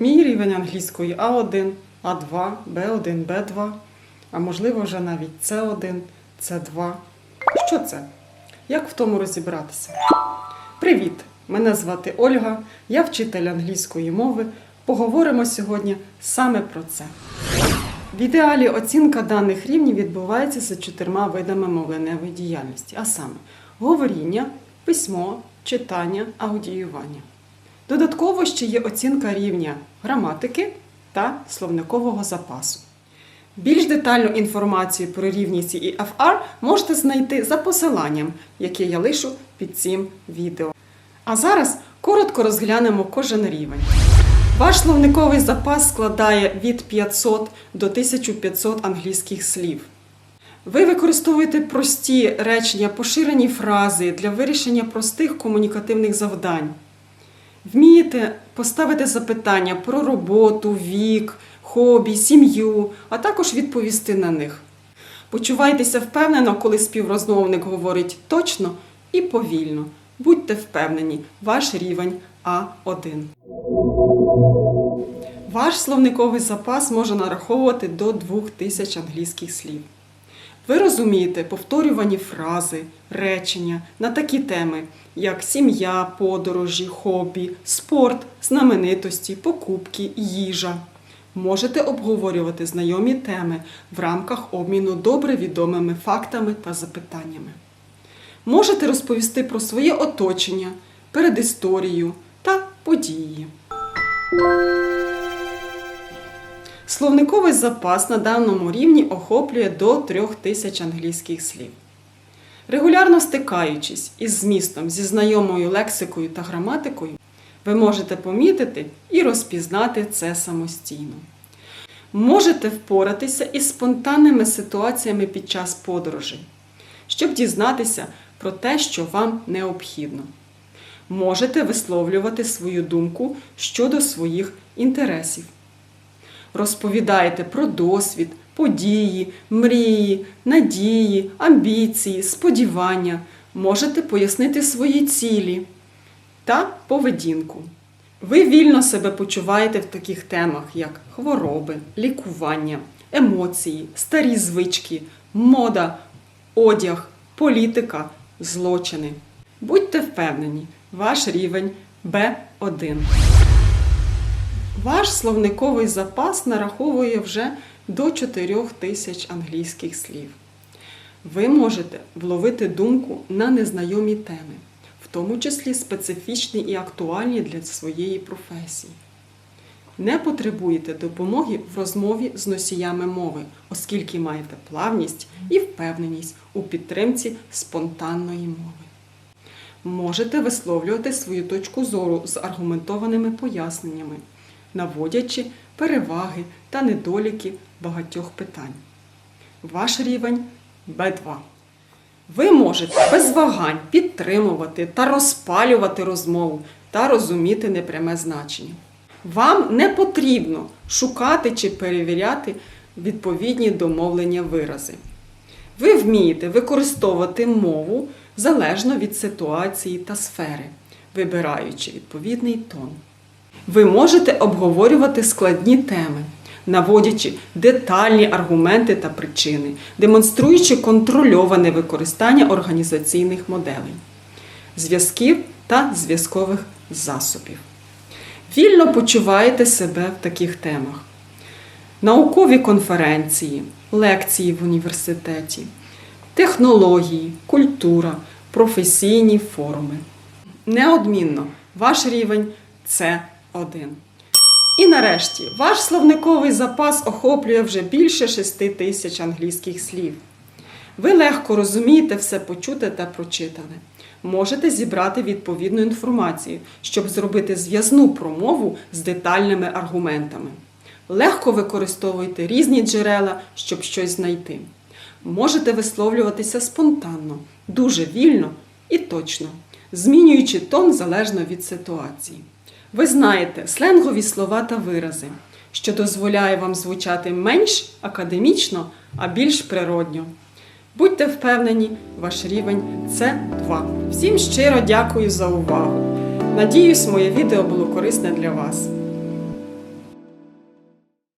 Мій рівень англійської А1, А2, Б1, Б2, а можливо вже навіть С1, С2. Що це? Як в тому розібратися? Привіт! Мене звати Ольга, я вчитель англійської мови. Поговоримо сьогодні саме про це. В ідеалі оцінка даних рівнів відбувається за чотирма видами мовленевої діяльності, а саме говоріння, письмо, читання, аудіювання. Додатково ще є оцінка рівня граматики та словникового запасу. Більш детальну інформацію про рівні CEFR можете знайти за посиланням, яке я лишу під цим відео. А зараз коротко розглянемо кожен рівень. Ваш словниковий запас складає від 500 до 1500 англійських слів. Ви використовуєте прості речення, поширені фрази для вирішення простих комунікативних завдань. Вмієте поставити запитання про роботу, вік, хобі, сім'ю, а також відповісти на них. Почувайтеся впевнено, коли співрозмовник говорить точно і повільно. Будьте впевнені, ваш рівень А1. Ваш словниковий запас може нараховувати до 2000 англійських слів. Ви розумієте повторювані фрази, речення на такі теми, як сім'я, подорожі, хобі, спорт, знаменитості, покупки, їжа. Можете обговорювати знайомі теми в рамках обміну добре відомими фактами та запитаннями. Можете розповісти про своє оточення, передісторію та події. Словниковий запас на даному рівні охоплює до 3000 англійських слів. Регулярно стикаючись із змістом зі знайомою лексикою та граматикою, ви можете помітити і розпізнати це самостійно. Можете впоратися із спонтанними ситуаціями під час подорожей, щоб дізнатися про те, що вам необхідно. Можете висловлювати свою думку щодо своїх інтересів. Розповідаєте про досвід, події, мрії, надії, амбіції, сподівання. Можете пояснити свої цілі та поведінку. Ви вільно себе почуваєте в таких темах, як хвороби, лікування, емоції, старі звички, мода, одяг, політика, злочини. Будьте впевнені, ваш рівень Б1. Ваш словниковий запас нараховує вже до 4 тисяч англійських слів. Ви можете вловити думку на незнайомі теми, в тому числі специфічні і актуальні для своєї професії. Не потребуєте допомоги в розмові з носіями мови, оскільки маєте плавність і впевненість у підтримці спонтанної мови. Можете висловлювати свою точку зору з аргументованими поясненнями, наводячи переваги та недоліки багатьох питань. Ваш рівень Б2. Ви можете без вагань підтримувати та розпалювати розмову та розуміти непряме значення. Вам не потрібно шукати чи перевіряти відповідні домовлення вирази. Ви вмієте використовувати мову залежно від ситуації та сфери, вибираючи відповідний тон. Ви можете обговорювати складні теми, наводячи детальні аргументи та причини, демонструючи контрольоване використання організаційних моделей, зв'язків та зв'язкових засобів. Вільно почуваєте себе в таких темах. Наукові конференції, лекції в університеті, технології, культура, професійні форуми. Неодмінно ваш рівень це 1. І нарешті ваш словниковий запас охоплює вже більше 6 тисяч англійських слів. Ви легко розумієте все почуте та прочитане. Можете зібрати відповідну інформацію, щоб зробити зв'язну промову з детальними аргументами. Легко використовуйте різні джерела, щоб щось знайти. Можете висловлюватися спонтанно, дуже вільно і точно, змінюючи тон залежно від ситуації. Ви знаєте сленгові слова та вирази, що дозволяє вам звучати менш академічно, а більш природньо. Будьте впевнені, ваш рівень це 2. Всім щиро дякую за увагу. Надіюсь, моє відео було корисне для вас.